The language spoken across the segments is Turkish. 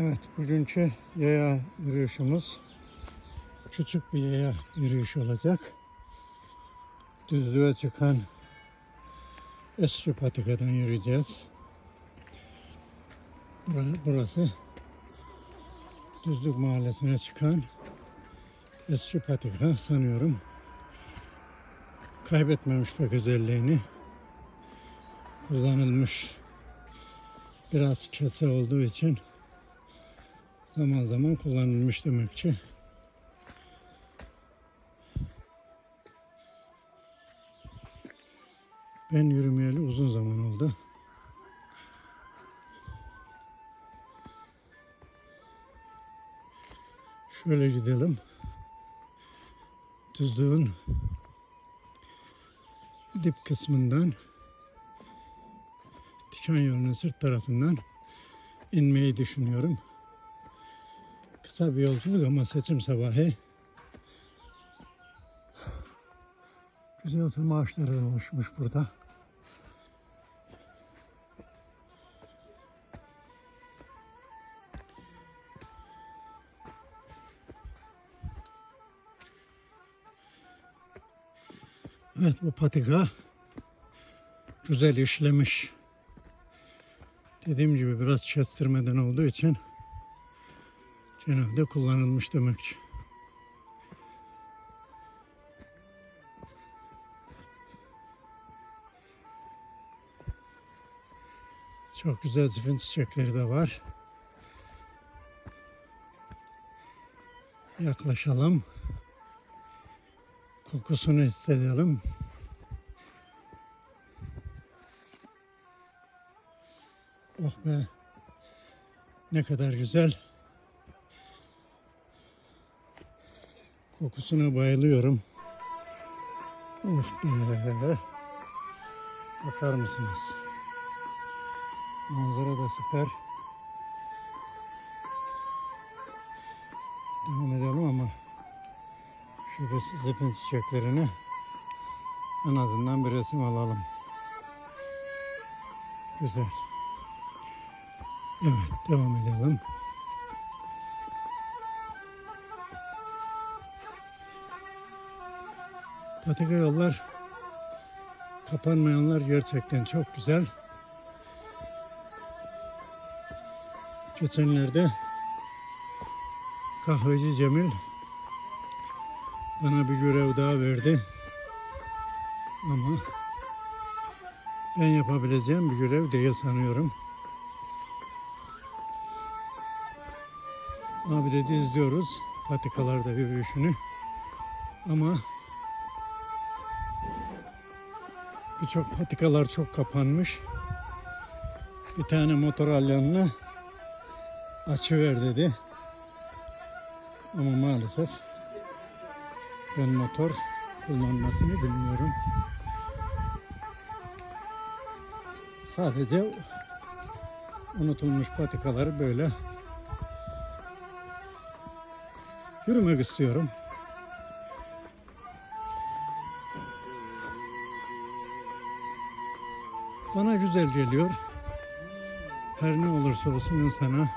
Evet, bugünkü yaya yürüyüşümüz küçük bir yaya yürüyüşü olacak. Düzlüğe çıkan eski patikadan yürüyeceğiz. Bura- Burası Düzlük Mahallesi'ne çıkan eski patika sanıyorum. Kaybetmemiş pek özelliğini. Kullanılmış biraz kese olduğu için zaman zaman kullanılmış demek ki. Ben yürümeyeli uzun zaman oldu. Şöyle gidelim. Düzlüğün dip kısmından Diken yolunun sırt tarafından inmeyi düşünüyorum. Kısa bir yolculuk ama seçim sabahı. Güzel sema ağaçları oluşmuş burada. Evet bu patika güzel işlemiş. Dediğim gibi biraz kestirmeden olduğu için genelde kullanılmış demek ki. Çok güzel zifin çiçekleri de var. Yaklaşalım. Kokusunu hissedelim. Oh be. Ne kadar güzel. Kokusuna bayılıyorum. Oh be. Bakar mısınız? Manzara da süper. Devam edelim ama şu zepin çiçeklerini en azından bir resim alalım. Güzel. Evet, devam edelim. Patika yollar kapanmayanlar gerçekten çok güzel. Geçenlerde kahveci Cemil bana bir görev daha verdi. Ama ben yapabileceğim bir görev değil sanıyorum. Abi dedi izliyoruz patikalarda yürüyüşünü. Ama birçok patikalar çok kapanmış. Bir tane motor alyanını açıver dedi. Ama maalesef ben motor kullanmasını bilmiyorum. Sadece unutulmuş patikaları böyle yürümek istiyorum. Bana güzel geliyor. Her ne olursa olsun insana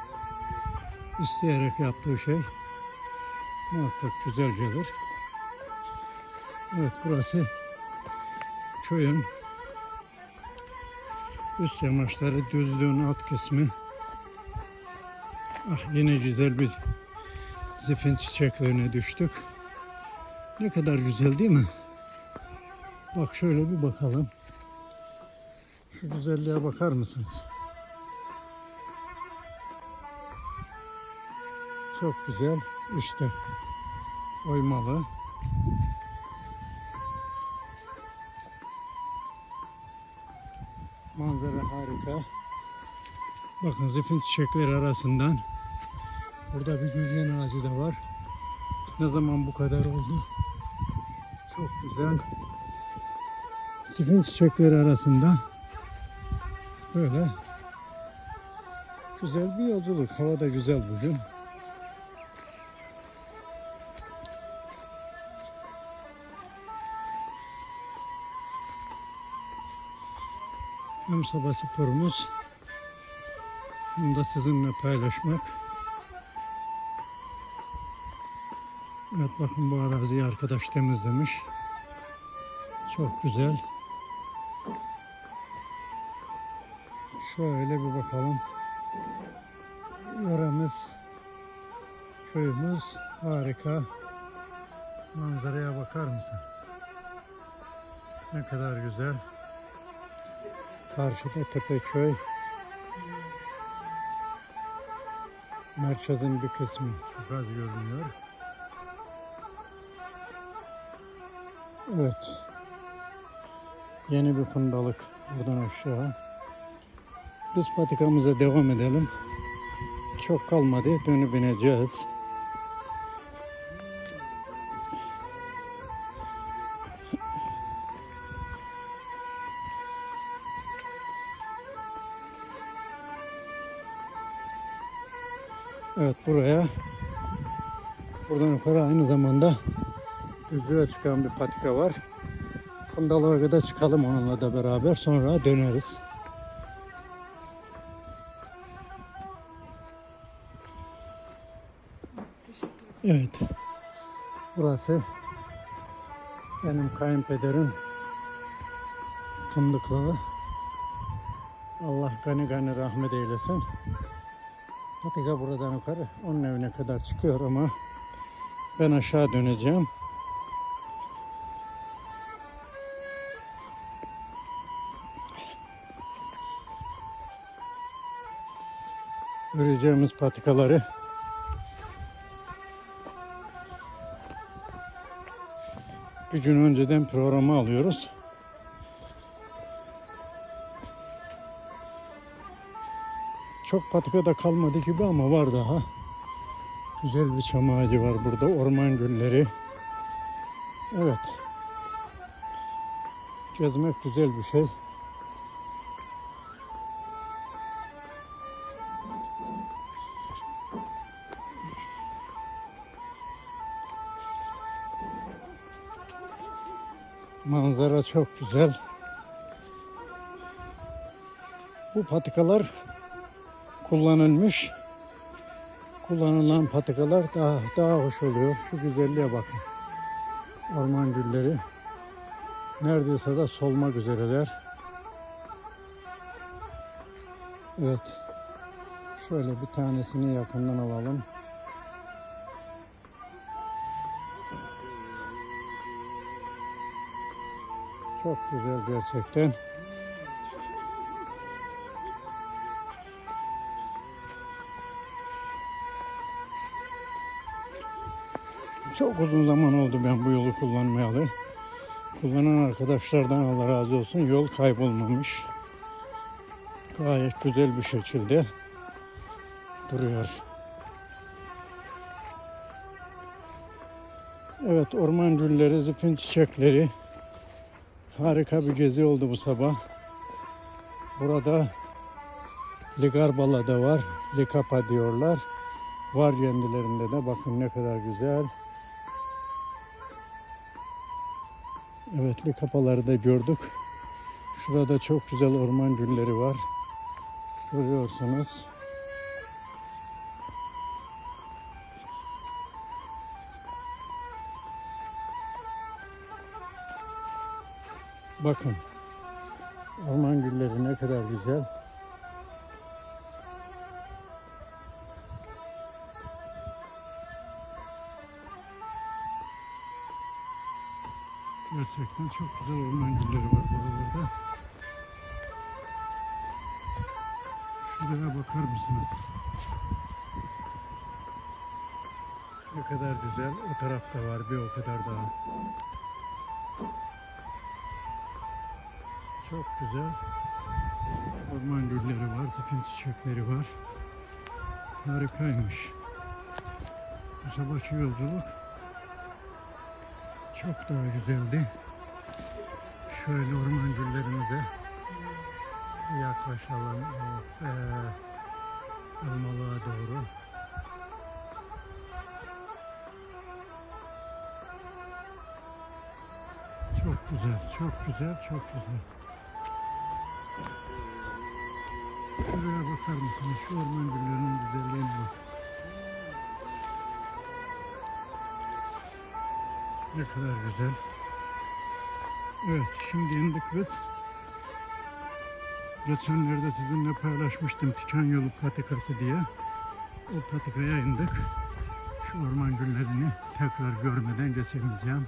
isteyerek yaptığı şey muhakkak güzel gelir. Evet burası köyün üst yamaçları düzlüğün alt kısmı. Ah yine güzel bir zifin çiçeklerine düştük. Ne kadar güzel değil mi? Bak şöyle bir bakalım. Şu güzelliğe bakar mısınız? Çok güzel. İşte oymalı. Manzara harika. Bakın zifin çiçekleri arasından burada bir gülyen ağacı da var. Ne zaman bu kadar oldu? Çok güzel. Zifin çiçekleri arasında Böyle güzel bir yolculuk. Hava da güzel bugün. Hem sabah sporumuz hem de sizinle paylaşmak. Evet bakın bu araziyi arkadaş temizlemiş. Çok güzel. Şöyle bir bakalım. Yöremiz, köyümüz harika. Manzaraya bakar mısın? Ne kadar güzel. Karşıda Tepeköy. Merkezin bir kısmı çok az görünüyor. Evet. Yeni bir kundalık buradan aşağı. Biz patikamıza devam edelim. Çok kalmadı. Dönüp ineceğiz. Evet buraya buradan yukarı aynı zamanda düzlüğe çıkan bir patika var. Kundalığa kadar çıkalım onunla da beraber sonra döneriz. Evet. Burası benim kayınpederin fındıklığı. Allah gani gani rahmet eylesin. Patika buradan yukarı onun evine kadar çıkıyor ama ben aşağı döneceğim. Öreceğimiz patikaları bir gün önceden programı alıyoruz. Çok patika da kalmadı gibi ama var daha. Güzel bir çam ağacı var burada. Orman gülleri. Evet. Gezmek güzel bir şey. Manzara çok güzel. Bu patikalar kullanılmış. Kullanılan patikalar daha daha hoş oluyor. Şu güzelliğe bakın. Orman gülleri neredeyse de solmak üzereler. Evet. Şöyle bir tanesini yakından alalım. Çok güzel gerçekten. Çok uzun zaman oldu ben bu yolu kullanmayalı. Kullanan arkadaşlardan Allah razı olsun yol kaybolmamış. Gayet güzel bir şekilde duruyor. Evet orman gülleri, zıfın çiçekleri harika bir gezi oldu bu sabah. Burada Ligarbala da var. Likapa diyorlar. Var kendilerinde de bakın ne kadar güzel. Evet likapaları da gördük. Şurada çok güzel orman gülleri var. Görüyorsunuz. Bakın. Orman gülleri ne kadar güzel. Gerçekten çok güzel orman gülleri var buralarda. Şuraya bakar mısınız? Ne kadar güzel. O tarafta var bir o kadar daha. Çok güzel. Orman gülleri var, zıfın çiçekleri var. Harikaymış. Bu sabahki yolculuk çok daha güzeldi. Şöyle orman güllerimize yaklaşalım. O, eee, Elmalığa doğru. Çok güzel, çok güzel, çok güzel. Bakar mısınız? Şu orman güllerinin güzelliğine bak. Ne kadar güzel. Evet şimdi indik biz. Geçenlerde sizinle paylaşmıştım Tikan Yolu patikası diye. O patikaya indik. Şu orman güllerini tekrar görmeden geçemeyeceğim.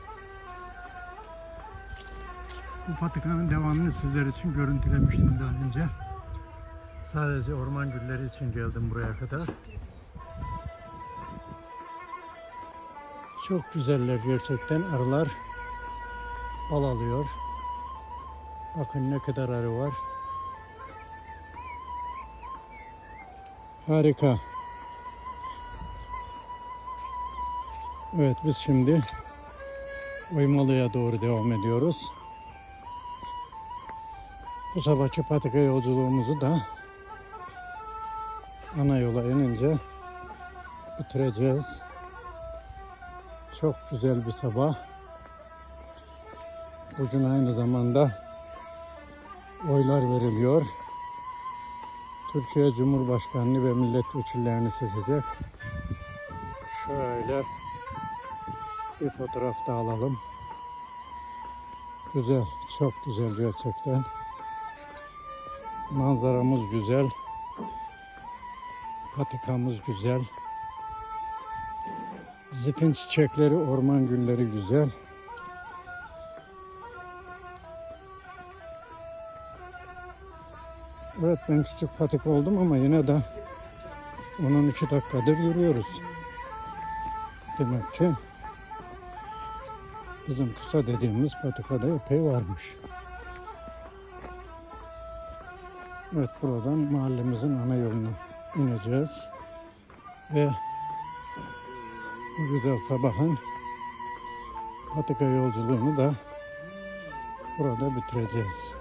Bu patikanın devamını sizler için görüntülemiştim daha önce. Sadece orman gülleri için geldim buraya kadar. Çok güzeller gerçekten arılar bal alıyor. Bakın ne kadar arı var. Harika. Evet biz şimdi Oymalı'ya doğru devam ediyoruz. Bu sabahki patika yolculuğumuzu da ana yola inince bitireceğiz. Çok güzel bir sabah. Bugün aynı zamanda oylar veriliyor. Türkiye Cumhurbaşkanlığı ve milletvekillerini seçecek. Şöyle bir fotoğraf da alalım. Güzel, çok güzel gerçekten. Manzaramız güzel. Patikamız güzel. Zifin çiçekleri, orman gülleri güzel. Evet ben küçük patik oldum ama yine de 10-12 dakikadır yürüyoruz. Demek ki bizim kısa dediğimiz patikada epey varmış. Evet buradan mahallemizin ana yoluna ineceğiz. Ve bu güzel sabahın patika yolculuğunu da burada bitireceğiz.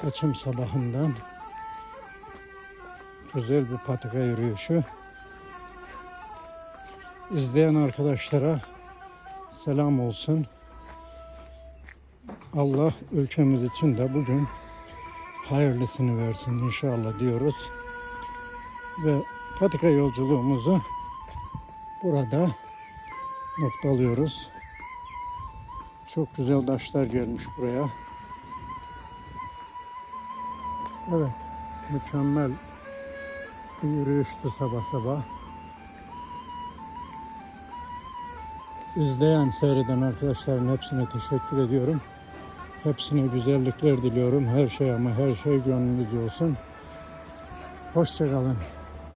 Saçım sabahından güzel bir patika yürüyüşü. İzleyen arkadaşlara selam olsun. Allah ülkemiz için de bugün hayırlısını versin inşallah diyoruz. Ve patika yolculuğumuzu burada noktalıyoruz. Çok güzel taşlar gelmiş buraya. Evet, mükemmel bir yürüyüştü sabah sabah. İzleyen, seyreden arkadaşların hepsine teşekkür ediyorum. Hepsine güzellikler diliyorum. Her şey ama her şey gönlünüzce olsun. Hoşçakalın.